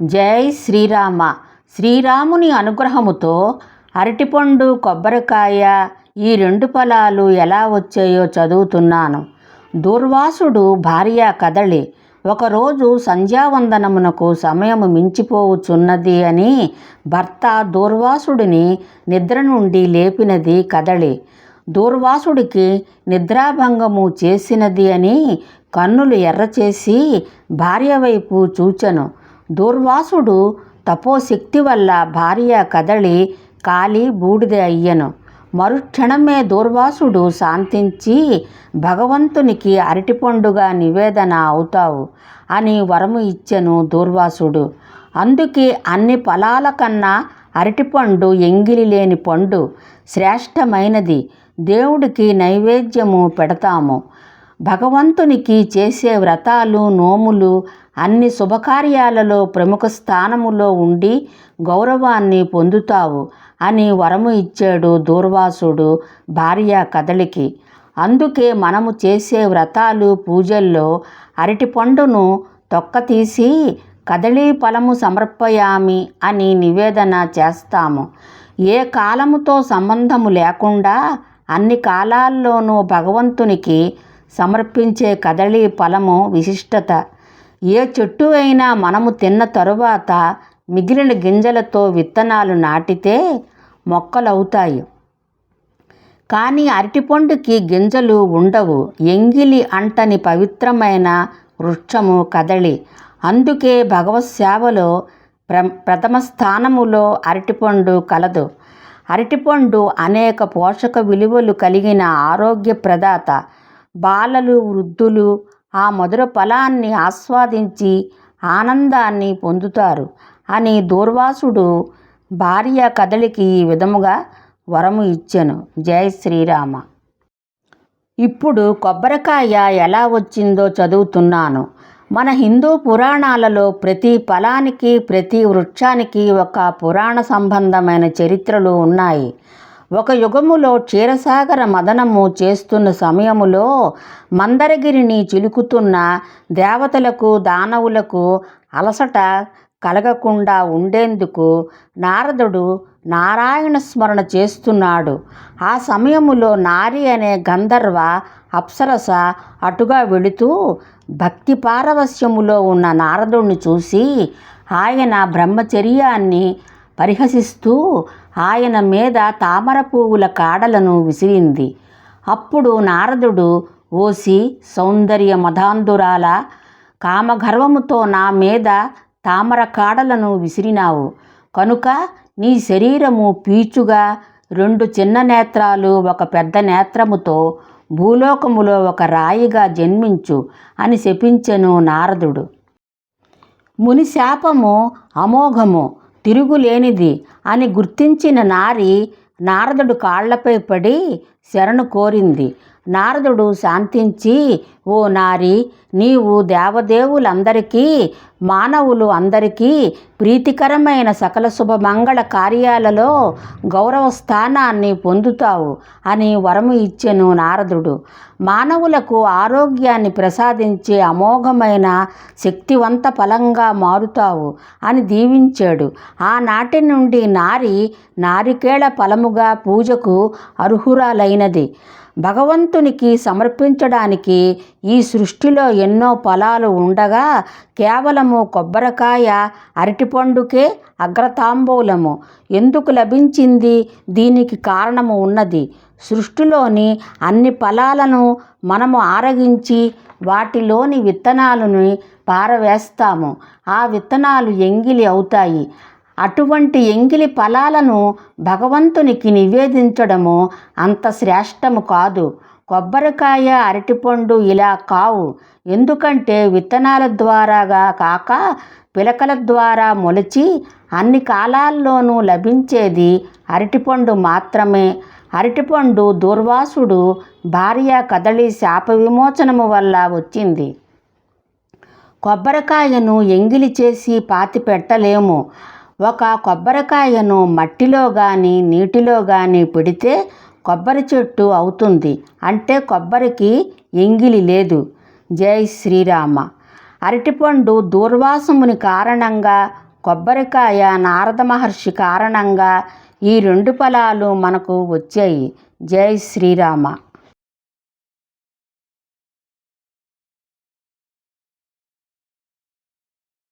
జై శ్రీరామ. శ్రీరాముని అనుగ్రహముతో అరటిపండు కొబ్బరికాయ ఈ రెండు ఫలాలు ఎలా వచ్చాయో చదువుతున్నాను. దూర్వాసుడు భార్య కదలి ఒకరోజు సంధ్యావందనమునకు సమయము మించిపోవుచున్నది అని భర్త దూర్వాసుడిని నిద్ర నుండి లేపినది కదలి దూర్వాసుడికి నిద్రాభంగము చేసినది అని కన్నులు ఎర్రచేసి భార్య వైపు చూచెను. దూర్వాసుడు తపోశక్తి వల్ల భార్య కదలి కాలి బూడిద అయ్యను. మరుక్షణమే దూర్వాసుడు శాంతించి భగవంతునికి అరటిపండుగా నివేదన అవుతావు అని వరము ఇచ్చెను దూర్వాసుడు. అందుకే అన్ని ఫలాల కన్నా అరటిపండు ఎంగిలి లేని పండు శ్రేష్టమైనది. దేవుడికి నైవేద్యము పెడతాము. భగవంతునికి చేసే వ్రతాలు నోములు అన్ని శుభకార్యాలలో ప్రముఖ స్థానములో ఉండి గౌరవాన్ని పొందుతావు అని వరము ఇచ్చాడు దూర్వాసుడు భార్య కదలికి. అందుకే మనము చేసే వ్రతాలు పూజల్లో అరటిపండును పండును తొక్కతీసి కదలీ ఫలము సమర్పయామి అని నివేదన చేస్తాము. ఏ కాలముతో సంబంధము లేకుండా అన్ని కాలాల్లోనూ భగవంతునికి సమర్పించే కదళీ ఫలము విశిష్టత. ఏ చెట్టు అయినా మనము తిన్న తరువాత మిగిలిన గింజలతో విత్తనాలు నాటితే మొక్కలవుతాయి. కానీ అరటిపండుకి గింజలు ఉండవు. ఎంగిలి అంటని పవిత్రమైన వృక్షము కదలి. అందుకే భగవత్ సేవలో ప్ర ప్రథమ స్థానములో అరటిపండు కలదు. అరటిపండు అనేక పోషక విలువలు కలిగిన ఆరోగ్య ప్రదాత బాలలు వృద్ధులు ఆ మధుర ఫలాన్ని ఆస్వాదించి ఆనందాన్ని పొందుతారు. అని దూర్వాసుడు భార్య కదలికి ఈ విధముగా వరము ఇచ్చెను. జై శ్రీరామ. ఇప్పుడు కొబ్బరికాయ ఎలా వచ్చిందో చదువుతున్నాను. మన హిందూ పురాణాలలో ప్రతి ఫలానికి ప్రతి వృక్షానికి ఒక పురాణ సంబంధమైన చరిత్రలు ఉన్నాయి. ఒక యుగములో క్షీరసాగర మదనము చేస్తున్న సమయములో మందరగిరిని చిలుకుతున్న దేవతలకు దానవులకు అలసట కలగకుండా ఉండేందుకు నారదుడు నారాయణ స్మరణ చేస్తున్నాడు. ఆ సమయములో నారి అనే గంధర్వ అప్సరస అటుగా వెళుతూ భక్తి పారవస్యములో ఉన్న నారదుడిని చూసి ఆయన బ్రహ్మచర్యాన్ని పరిహసిస్తూ ఆయన మీద తామర పువ్వుల కాడలను విసిరింది. అప్పుడు నారదుడు ఓసి సౌందర్య మధాంధురాల కామగర్వముతో నా మీద తామర కాడలను విసిరినావు. కనుక నీ శరీరము పీచుగా రెండు చిన్న నేత్రాలు ఒక పెద్ద నేత్రముతో భూలోకములో ఒక రాయిగా జన్మించు అని శపించెను నారదుడు. ముని శాపము అమోఘము తిరుగులేనిది అని గుర్తించిన నారి నారదుడు కాళ్ళపై పడి శరణు కోరింది. నారదుడు శాంతించి ఓ నారి నీవు దేవదేవులందరికీ మానవులు అందరికీ ప్రీతికరమైన సకల శుభమంగళ కార్యాలలో గౌరవ స్థానాన్ని పొందుతావు అని వరము ఇచ్చెను నారదుడు. మానవులకు ఆరోగ్యాన్ని ప్రసాదించే అమోఘమైన శక్తివంత ఫలంగా మారుతావు అని దీవించాడు. ఆనాటి నుండి నారి నారికేళ ఫలముగా పూజకు అర్హురాలైనది. భగవంతునికి సమర్పించడానికి ఈ సృష్టిలో ఎన్నో ఫలాలు ఉండగా కేవలము కొబ్బరికాయ అరటిపండుకే అగ్రతాంబూలము. ఎందుకు లభించింది? దీనికి కారణము ఉన్నది. సృష్టిలోని అన్ని ఫలాలను మనము ఆరగించి వాటిలోని విత్తనాలను పారవేస్తాము. ఆ విత్తనాలు ఎంగిలి అవుతాయి. అటువంటి ఎంగిలి ఫలాలను భగవంతునికి నివేదించడము అంత శ్రేష్టము కాదు. కొబ్బరికాయ అరటిపండు ఇలా కావు. ఎందుకంటే విత్తనాల ద్వారాగా కాక పిలకల ద్వారా మొలిచి అన్ని కాలాల్లోనూ లభించేది అరటిపండు మాత్రమే. అరటిపండు దూర్వాసుడు భార్య కదలి శాప విమోచనము వల్ల వచ్చింది. కొబ్బరికాయను ఎంగిలి చేసి పాతి పెట్టలేము ఒక కొబ్బరికాయను మట్టిలో కానీ నీటిలో కానీ పెడితే కొబ్బరి చెట్టు అవుతుంది. అంటే కొబ్బరికి ఎంగిలి లేదు. జై శ్రీరామ. అరటిపండు దూర్వాసముని కారణంగా కొబ్బరికాయ నారద మహర్షి కారణంగా ఈ రెండు ఫలాలు మనకు వచ్చాయి. జై శ్రీరామ.